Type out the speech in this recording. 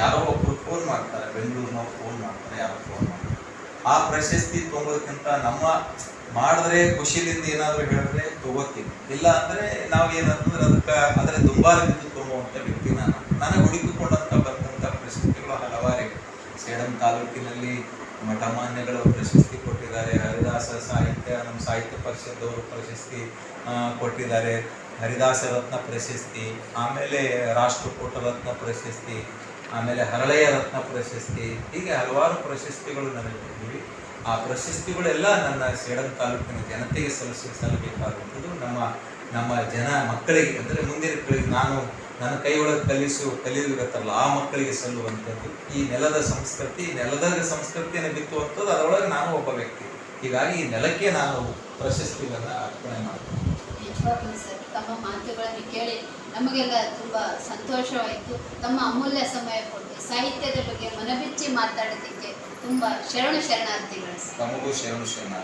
ಯಾರೋ ಒಬ್ರು ಫೋನ್ ಮಾಡ್ತಾರೆ, ಬೆಂಗಳೂರಿನವ್ರು ಫೋನ್ ಮಾಡ್ತಾರೆ, ಯಾರೋ ಫೋನ್ ಮಾಡ್ತಾರೆ. ಆ ಪ್ರಶಸ್ತಿ ತೊಗೋದಕ್ಕಿಂತ ನಮ್ಮ ಮಾಡಿದ್ರೆ ಖುಷಿಲಿಂದ ಏನಾದರೂ ಹೇಳಿದ್ರೆ ತಗೋತೀವಿ ಇಲ್ಲ ಅಂದ್ರೆ ನಾವು ಏನಂತಂದ್ರೆ ಅದಕ್ಕೆ ಅದರ ದುಂಬಾರ ಬಿದ್ದು ತೊಗೊಳ್ಳುವಂಥ ವ್ಯಕ್ತಿ ನಾನು. ನನಗೆ ಹುಡುಕಿಕೊಂಡಂತ ಬರ್ತಂಥ ಪ್ರಶಸ್ತಿಗಳು ಹಲವಾರಿವೆ ಸೇಡಂ ತಾಲೂಕಿನಲ್ಲಿ ಮಠಮಾನ್ಯಗಳು ಪ್ರಶಸ್ತಿ ಕೊಟ್ಟಿದ್ದಾರೆ. ಹರಿದಾಸ ಸಾಹಿತ್ಯ, ನಮ್ಮ ಸಾಹಿತ್ಯ ಪರಿಷತ್ತವರು ಪ್ರಶಸ್ತಿ ಕೊಟ್ಟಿದ್ದಾರೆ. ಹರಿದಾಸ ರತ್ನ ಪ್ರಶಸ್ತಿ, ಆಮೇಲೆ ರಾಷ್ಟ್ರಕೂಟ ರತ್ನ ಪ್ರಶಸ್ತಿ ಆಮೇಲೆ ಹರಳೆಯ ರತ್ನ ಪ್ರಶಸ್ತಿ, ಹೀಗೆ ಹಲವಾರು ಪ್ರಶಸ್ತಿಗಳು ನನಗೆ ಬಂದಿವೆ ಆ ಪ್ರಶಸ್ತಿಗಳೆಲ್ಲ ನನ್ನ ಸೇಡಂ ತಾಲೂಕಿನ ಜನತೆಗೆ ಸಲ್ಲಿಸಿ ಸಲ್ಲಬೇಕಾದಂಥದ್ದು ನಮ್ಮ ನಮ್ಮ ಜನ ಮಕ್ಕಳಿಗೆ, ಅಂದರೆ ಮುಂದಿನ ಪೀಳಿಗೆ ನಾನು ನನ್ನ ಕೈ ಒಳಗೆ ಕಲಿಸು ಕಲಿಯಲ್ಲ ಆ ಮಕ್ಕಳಿಗೆ ಸಲ್ಲುವಂಥದ್ದು. ಈ ನೆಲದ ಸಂಸ್ಕೃತಿ ನೆಲದ ಸಂಸ್ಕೃತಿಯನ್ನು ಬಿತ್ತುವಂಥದ್ದು ಅದರೊಳಗೆ ನಾನು ಒಬ್ಬ ವ್ಯಕ್ತಿ. ಹೀಗಾಗಿ ಈ ನೆಲಕ್ಕೆ ನಾನು ಪ್ರಶಸ್ತಿಗಳನ್ನು ಅರ್ಪಣೆ ಮಾಡ್ತೀನಿ. ಮಾತುಗಳನ್ನು ಕೇಳಿ ನಮಗೆಲ್ಲ ತುಂಬ ಸಂತೋಷವಾಯಿತು. ತಮ್ಮ ಅಮೂಲ್ಯ ಸಮಯ ಕೊಟ್ಟು ಸಾಹಿತ್ಯದ ಬಗ್ಗೆ ಮನಬಿಚ್ಚಿ ಮಾತಾಡೋದಕ್ಕೆ ತುಂಬ ಶರಣು ಶರಣಾರ್ಥಿಗಳು. ತಮಗೂ ಶರಣು ಶರಣ